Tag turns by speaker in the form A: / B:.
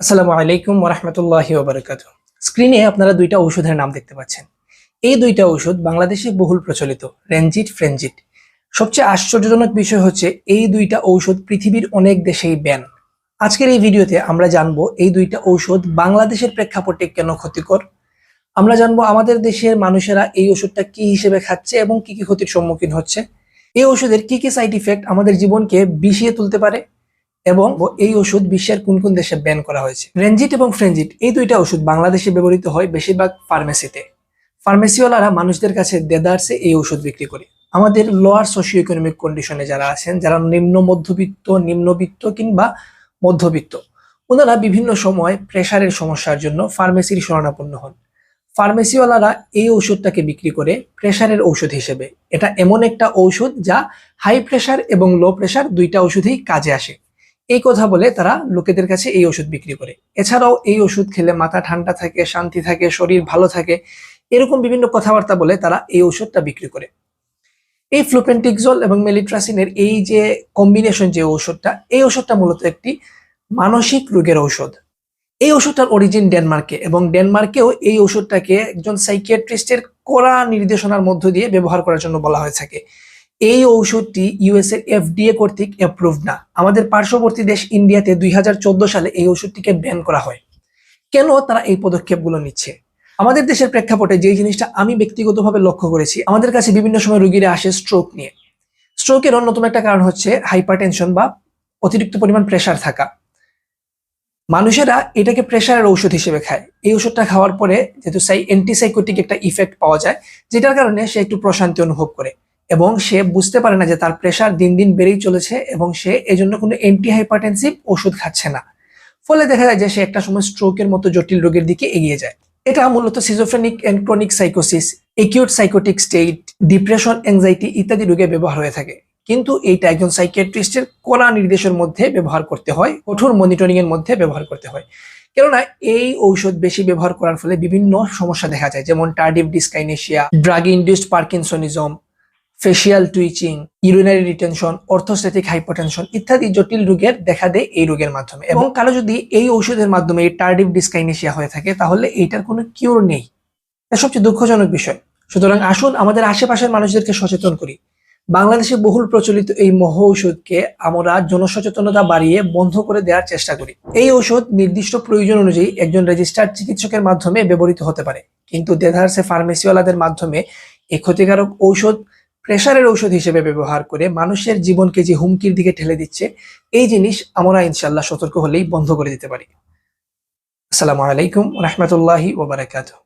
A: আসসালামু আলাইকুম ওরহামতুল্লাহি ওবরাকাত স্ক্রিনে আপনারা দুইটা ঔষধের নাম দেখতে পাচ্ছেন। এই দুইটা ঔষধ বাংলাদেশে বহুল প্রচলিত রেঞ্জিট ফ্রেঞ্জিট সবচেয়ে আশ্চর্যজনক বিষয় হচ্ছে এই দুইটা ঔষধ পৃথিবীর অনেক দেশেই ব্যান। আজকের এই ভিডিওতে আমরা জানব এই দুইটা ঔষধ বাংলাদেশের প্রেক্ষাপটে কেন ক্ষতিকর? আমরা জানব আমাদের দেশের মানুষেরা এই ওষুধটা কি হিসেবে খাচ্ছে এবং কি কি ক্ষতির সম্মুখীন হচ্ছে। এই ওষুধের কি কি সাইড ইফেক্ট আমাদের জীবনকে বিষিয়ে তুলতে পারে? এবং এই ওষুধ বিশ্বের কোন কোন দেশে ব্যান করা হয়েছে। রেঞ্জিট এবং ফ্রেঞ্জিট এই দুইটা ওষুধ বাংলাদেশে ব্যবহৃত হয় বেশিরভাগ ফার্মেসিতে ফার্মেসিওয়ালারা মানুষদের কাছে দেদারসে এই ওষুধ বিক্রি করে। আমাদের লোয়ার সোশিও ইকোনমিক কন্ডিশনে যারা আছেন, যারা নিম্ন মধ্যবিত্ত, নিম্নবিত্ত কিংবা মধ্যবিত্ত, ওনারা বিভিন্ন সময় প্রেশারের সমস্যার জন্য ফার্মেসির শরণাপন্ন হন। ফার্মেসিওয়ালারা এই ওষুধটাকে বিক্রি করে প্রেশারের ঔষধ হিসেবে। এটা এমন একটা ঔষধ যা হাই প্রেশার এবং লো প্রেশার দুইটা ওষুধেই কাজে আসে। এই কথা বলে তারা লোকেদের কাছে এই ওষুধ বিক্রি করে। এছাড়াও এই ওষুধ খেলে মাথা ঠান্ডা থাকে, শান্তি থাকে, শরীর ভালো থাকে, এরকম বিভিন্ন কথাবার্তা বলে তারা এই ওষুধটা বিক্রি করে। এই ফ্লুপেন্টিকজল এবং মেলিট্রাসিনের এই যে কম্বিনেশন যে ঔষধটা এই ওষুধটা মূলত একটি মানসিক রোগের ঔষধ। এই ওষুধটার অরিজিন ডেনমার্কে এবং ডেনমার্কেও এই ওষুধটাকে একজন সাইকিয়াট্রিস্টের কড়া নির্দেশনার মধ্য দিয়ে ব্যবহার করার জন্য বলা হয়ে থাকে। এই ঔষধটি ইউএসএ এফডিএ কর্তৃক অ্যাপ্রুভ না। আমাদের পার্শ্ববর্তী দেশ ইন্ডিয়াতে দুই হাজার চোদ্দ সালে এই ওষুধটিকে ব্যান করা হয়। কেন তারা এই পদক্ষেপগুলো নিচ্ছে? আমাদের দেশের প্রেক্ষাপটে যে জিনিসটা আমি ব্যক্তিগতভাবে লক্ষ্য করেছি, আমাদের কাছে বিভিন্ন সময় রোগীরা আসে স্ট্রোক নিয়ে। স্ট্রোকের অন্যতম একটা কারণ হচ্ছে হাইপারটেনশন বা অতিরিক্ত পরিমাণ প্রেশার থাকা। মানুষেরা এটাকে প্রেশারের ঔষধ হিসেবে খায়। এই ওষুধটা খাওয়ার পরে যেহেতু সাই অ্যান্টিসাইকোটিক একটা ইফেক্ট পাওয়া যায়, যেটার কারণে সে একটু প্রশান্তি অনুভব করে। এবং সে বুঝতে পারে না যে তার প্রেশার দিন দিন বেড়েই চলেছে এবং সে এজন্য কোনো অ্যান্টি হাইপারটেনসিভ ওষুধ খাচ্ছে না। ফলে দেখা যায় যে সে একটা সময় স্ট্রোকের মতো জটিল রোগের দিকে এগিয়ে যায়। এটা মূলত schizophrenic and chronic সাইকোসিস acute psychotic state depression anxiety ইত্যাদি রোগে ব্যবহার হয়ে থাকে। কিন্তু এইটা একজন সাইকিয়াট্রিস্টের কড়া নির্দেশের মধ্যে ব্যবহার করতে হয়, কঠোর মনিটরিং এর মধ্যে ব্যবহার করতে হয়। কেননা এই ঔষধ বেশি ব্যবহার করার ফলে বিভিন্ন সমস্যা দেখা যায়, যেমন tardive dyskinesia drug induced parkinsonism facial twitching urinary retention orthostatic hypotension ইত্যাদি জটিল রোগের দেখা দেয় এই রোগের মাধ্যমে। এবং কারও যদি এই ঔষধের মাধ্যমে টার্ডিভ ডিসকাইনেশিয়া হয়ে থাকে, তাহলে এইটার কোনো কিউর নেই। এটা সবচেয়ে দুঃখজনক বিষয়। সুতরাং আসুন আমাদের আশেপাশের মানুষদেরকে সচেতন করি। বাংলাদেশে বহুল প্রচলিত এই মহ ঔষধকে আমরা জনসচেতনতা বাড়িয়ে বন্ধ করে দেওয়ার চেষ্টা করি। এই ঔষধ নির্দিষ্ট প্রয়োজন অনুযায়ী একজন রেজিস্টার্ড চিকিৎসকের মাধ্যমে ব্যবহৃত হতে পারে। কিন্তু দেধারসে ফার্মেসিওয়ালাদের মাধ্যমে এই ক্ষতিকারক ঔষধ প্রেশারের ঔষধ হিসেবে ব্যবহার করে মানুষের জীবনকে যে হুমকির দিকে ঠেলে দিচ্ছে, এই জিনিস আমরা ইনশাল্লাহ সতর্ক হলেই বন্ধ করে দিতে পারি। আসসালামু আলাইকুম রহমতুল্লাহি ওবরাকাতুহ